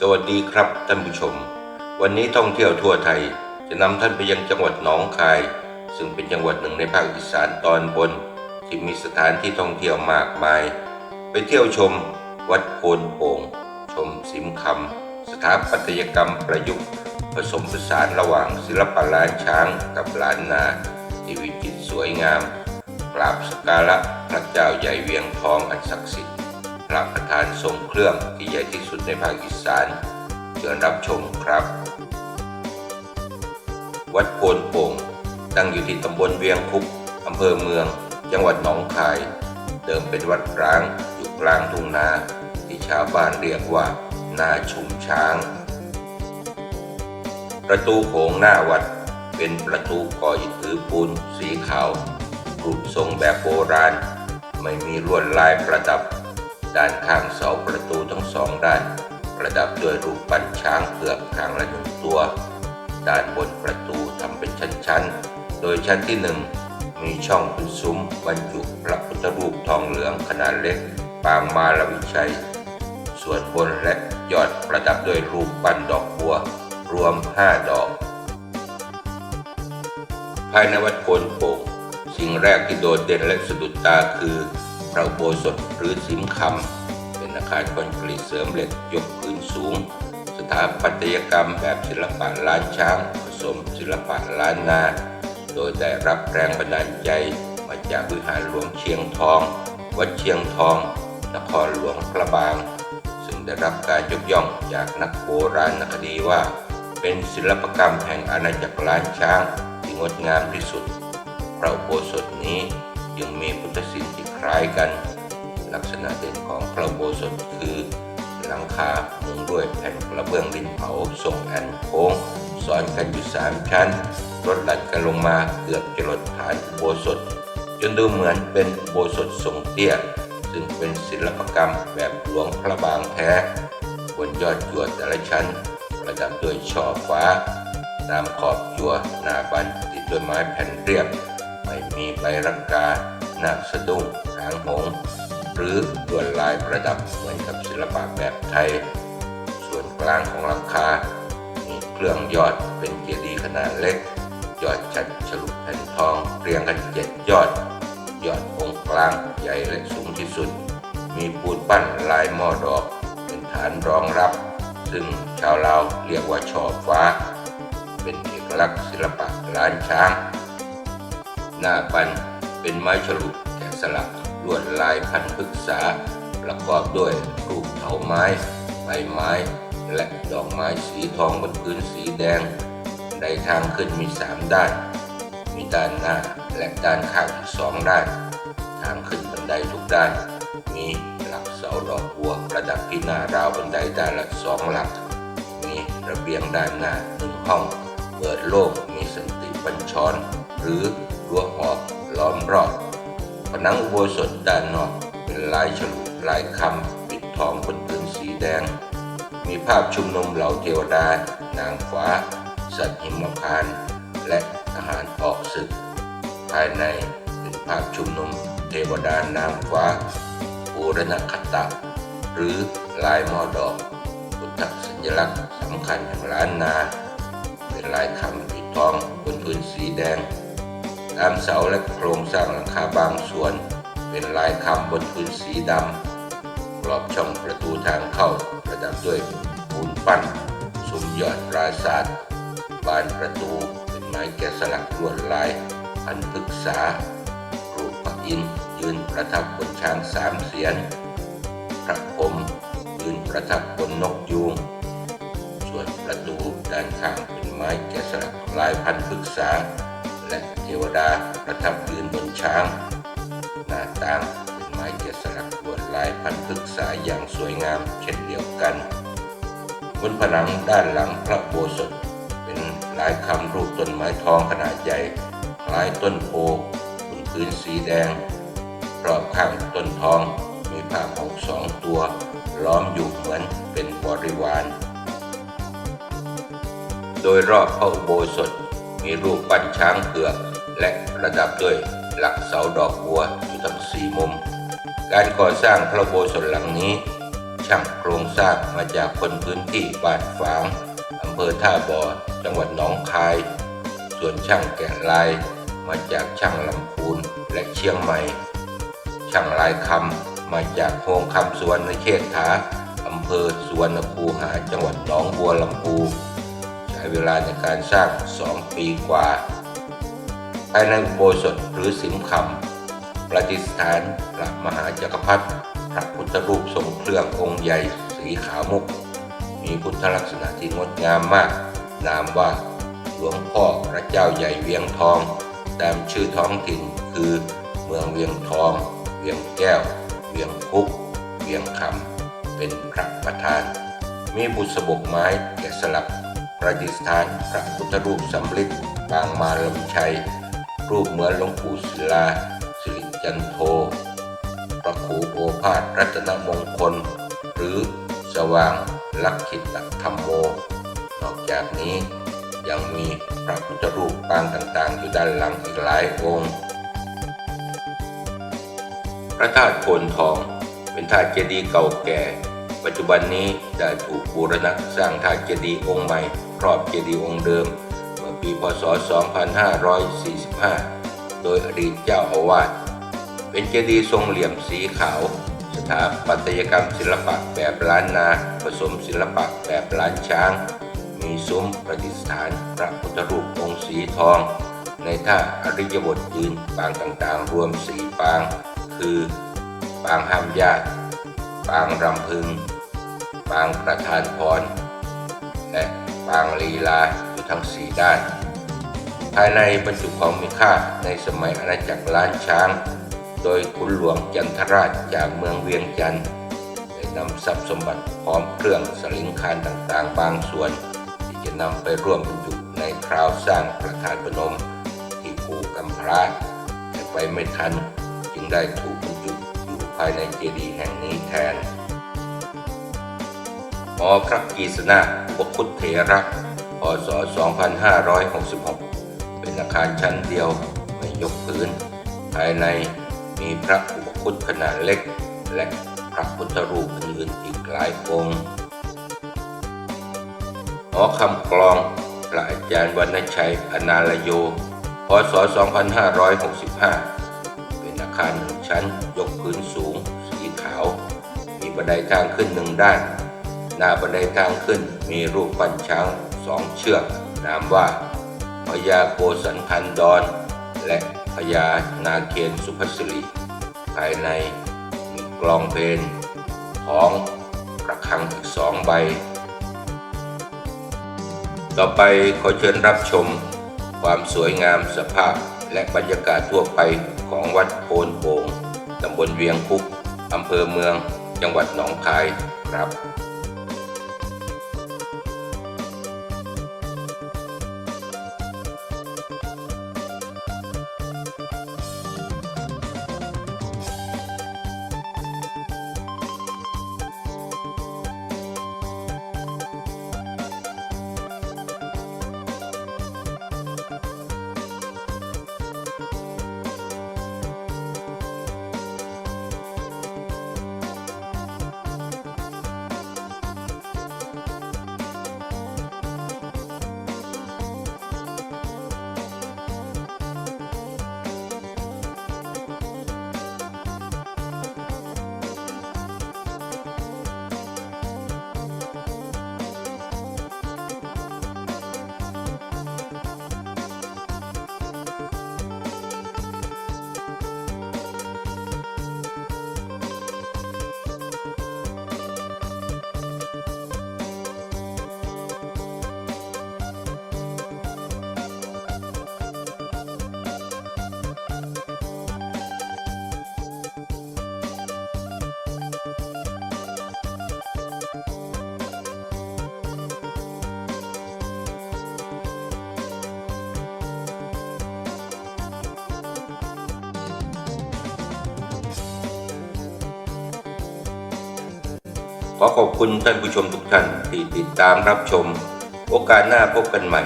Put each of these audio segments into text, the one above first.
สวัสดีครับท่านผู้ชม วันนี้ท่องเที่ยวทั่วไทยจะนำท่านไปยังจังหวัดหนองคาย ซึ่งเป็นจังหวัดหนึ่งในภาคอีสานตอนบน ที่มีสถานที่ท่องเที่ยวมากมาย ไปเที่ยวชม วัดโพนโป่ง ชมสิมคำสถาปัตยกรรมประยุกต์ ผสมผสานระหว่างศิลปะล้านช้างกับล้านนาที่วิจิตรสวยงามกราบสกการะพระเจ้าใหญ่เวียงทองอันศักดิ์สิทธิ์ พระประธานทรงเครื่องที่ใหญ่ที่สุดในภาคอีสานเชิญรับชมครับ วัดโพนโป่งตั้งอยู่ที่ตำบลเวียงคุกอำเภอเมือง จังหวัดหนองคาย เดิมเป็นวัดร้างอยู่กลางทุ่งนาที่ชาวบ้านเรียกว่า นาชุมช้าง ประตูโขงหน้าวัดเป็นประตูก่ออิฐถือปูนสีขาวรูปทรงแบบโบราณ ไม่มีลวดลายประดับ ด้านข้างเสาประตูทั้งสองด้าน ประดับด้วยรูปปั้นช้างเผือกข้างละหนึ่งตัว ด้านบนประตูทำเป็นชั้นๆ โดยชั้นที่หนึ่งมีช่องเป็นซุ้มบรรจุพระพุทธรูปทองเหลืองขนาดเล็ก ปางมาลวิชัย ส่วนบนและยอดประดับด้วยรูปปั้นดอกบัว รวม5ดอก ภายในวัดโพนโป่งสิ่งแรกที่โดดเด่นและสะดุดตาคือพระโบสถหรือสิมคำ คารคอนกรีตเสริมเหล็กยกพื้นสูง สถาปัตยกรรมแบบศิลปะล้านช้างผสมศิลปะล้านนาโดยได้รับแรงบันดาลใจมาจากวิหารหลวงเชียงทอง วัดเชียงทอง นครหลวงพระบาง ซึ่งได้รับการยกย่องจากนักโบราณคดีว่า เป็นศิลปกรรมแห่งอาณาจักรล้านช้างที่งดงามที่สุด พระโบสถนี้ยังมีพุทธศิลป์ที่คล้ายกัน ลักษณะเด่นของพระโบสถคือหลังคามุงด้วยแผ่นกระเบื้องดินเผาทรงแอนโค้งซ้อนกันอยู่สามชั้นลดหลั่นกันลงมาเกือบจะลดฐานโบสถจนดูเหมือนเป็นโบสถทรงเตี้ยซึ่งเป็นศิลปกรรมแบบหลวงพระบางแท้บนยอดจั่วแต่ละชั้น ประดับด้วยช่อฟ้า ตามขอบจั่วหน้าบันติดด้วยไม้แผ่นเรียบ ไม่มีใบรังกาหน้าสะดุ้งหางหง หรือลวดลายประดับเหมือนกับศิลปะแบบไทย ส่วนกลางของหลังคา มีเครื่องยอดเป็นเจดีย์ขนาดเล็ก ยอดจัดฉลุแผ่นทองเรียงกันเจ็ดยอด ยอดองค์กลางใหญ่และสูงที่สุด มีปูนปั้นลายหม้อดอก เป็นฐานรองรับ ซึ่งชาวลาวเรียกว่าช่อฟ้า เป็นเอกลักษณ์ศิลปะล้านช้าง หน้าปันเป็นไม้ฉลุแกะสลัก ลวดลายพันพฤกษา ประกอบด้วยรูปเถาไม้ใบไม้ และดอกไม้สีทองบนพื้นสีแดงไดทางขึ้นมีสามด้าน มีด้านหน้าและด้านข้างอีกสองด้าน ทางขึ้นบันไดทุกด้าน มีหลักเสาดอกบัวประดับที่หน้าราวบันไดด้านละสองหลัก มีระเบียงด้านหน้าหนึ่งห้อง เปิดโล่งมีสันติบัญชร หรือรั้วหอกล้อมรอบ ผนังอุโบสถด้านนอกเป็นลายฉลุลายคำปิดทองบนพื้นสีแดง มีภาพชุมนุมเหล่าเทวดา นางฟ้า สัตว์หิมพานต์และทหารออกศึก ภายในเป็นภาพชุมนุมเทวดานางฟ้าปูรณคตะ หรือลายมอดอกพุทธสัญลักษณ์สำคัญแห่งล้านนา เป็นลายคำปิดทองบนพื้นสีแดง ตามเสาและโครงสร้างหลังคาบางส่วน เป็นลายคำบนพื้นสีดำกรอบช่องประตูทางเข้าประดับด้วยปูนปั้นซุ้มยอดปราสาทบานประตูเป็นไม้แกะสลักลวดลายพันพฤกษารูปพระอินยืนประทับบนช้างสามเสียนพระพรมยืนประทับบนนกยูงส่วนประตูด้านข้างเป็นไม้แกะสลักลายพันพฤกษา และเทวดาประทับยืนบนช้าง หน้าต่างเป็นไม้แกะสลักลวดลายพันพฤกษาอย่างสวยงามเช่นเดียวกันบนผนังด้านหลังพระโบสถเป็นลายคำรูปต้นไม้ทองขนาดใหญ่คล้ายต้นโพบนพื้นสีแดงรอบข้างต้นทองมีผ้าหงส์สองตัวล้อมอยู่เหมือนเป็นบริวาร โดยรอบพระอุโบสถ มีรูปปั้นช้างเผือกและประดับด้วยหลักเสาดอกบัวอยู่ทั้งสี่มุม การก่อสร้างพระโบสถ์หลังนี้ ช่างโครงสร้างมาจากคนพื้นที่บ้านฝางอำเภอท่าบ่อจังหวัดหนองคาย ส่วนช่างแกะลายมาจากช่างลำพูนและเชียงใหม่ ช่างลายคำมาจากโฮงคำสวรรณเขตถาอำเภอสวรรณคูหาจังหวัดหนองบัวลำพู เวลาในการสร้าง 2 ปีกว่า ภายในอุโบสถหรือสิมคำประดิษฐานพระมหาจักรพรรดิพระพุทธรูปทรงเครื่ององค์ใหญ่สีขาวมุก มีพุทธลักษณะที่งดงามมาก นามว่าหลวงพ่อพระเจ้าใหญ่เวียงทอง ตามชื่อท้องถิ่นคือเมืองเวียงทอง เวียงแก้ว เวียงคุก เวียงคำเป็นพระประธาน มีบุษบกไม้แกะสลัก ประดิษฐานพระพุทธรูปสำริดปางมาลำชัย รูปเหมือนหลวงปู่ศิลาสิริจันโทพระครูโอภาสรัตนมงคล หรือสว่างลักขิตธรรมโม นอกจากนี้ยังมีพระพุทธรูปปางต่างๆ อยู่ด้านหลังอีกหลายองค์ พระธาตุโพนทองเป็นธาตุเจดีย์เก่าแก่ ปัจจุบันนี้ได้ถูกบูรณะสร้างธาตุเจดีย์องค์ใหม่ ครอบเจดีย์องค์เดิม เมื่อปีพศ 2545 โดยอดีตเจ้าอาวาส เป็นเจดีย์ทรงเหลี่ยมสีขาว สถาปัตยกรรมศิลปะแบบล้านนา ผสมศิลปะแบบล้านช้าง มีซุ้มประดิษฐานพระพุทธรูปองค์สีทอง ในท่าอริยบทยืนปางต่างๆ รวมสี่ปาง คือปางห้ามญาติปางรำพึง ปางประธานพรและ ปางลีลาอยู่ทั้งสี่ด้าน ภายในบรรจุของมีค่าในสมัยอาณาจักรล้านช้าง โดยขุนหลวงจันทราชจากเมืองเวียงจันทร์ได้นำทรัพย์สมบัติพร้อมเครื่องสลิงคานต่างๆ บางส่วน ที่จะนำไปร่วมบรรจุในคราวสร้างประธานพนมที่ภูกำพร้าแต่ไปไม่ทันจึงได้ถูกบรรจุอยู่ภายในเจดีย์แห่งนี้แทน หอพระกีสนาอุปคุตเถระพศ 2566 เป็นอาคารชั้นเดียวไม่ยกพื้น ภายในมีพระอุปคุตขนาดเล็ก และพระพุทธรูปอื่นอีกหลายองค์หอคำกลองพระอาจารย์วรรณชัยอนาลโย พศ 2565 เป็นอาคารหนึ่งชั้นยกพื้นสูง สีขาว มีบันไดทางขึ้นหนึ่งด้าน หน้าบันไดทางขึ้นมีรูปปั้นช้างสองเชือก นามว่าพญาโกสันพันดรและพญานาเคนสุภัสริภายในมีกลองเพลนของระฆังอีกสองใบ ต่อไปขอเชิญรับชมความสวยงามสภาพและบรรยากาศทั่วไปของวัดโพนโป่งตำบลเวียงคุกอำเภอเมือง จังหวัดหนองคายครับ ขอขอบคุณท่านผู้ชมทุกท่านที่ติดตามรับชม โอกาสหน้าพบกันใหม่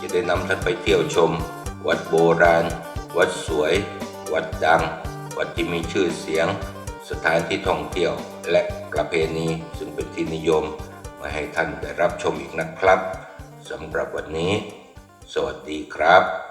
จะได้นำท่านไปเที่ยวชม วัดโบราณ วัดสวย วัดดัง วัดที่มีชื่อเสียง สถานที่ท่องเที่ยว และประเพณีซึ่งเป็นที่นิยม มาให้ท่านได้รับชมอีกนะครับสำหรับวันนี้ สวัสดีครับ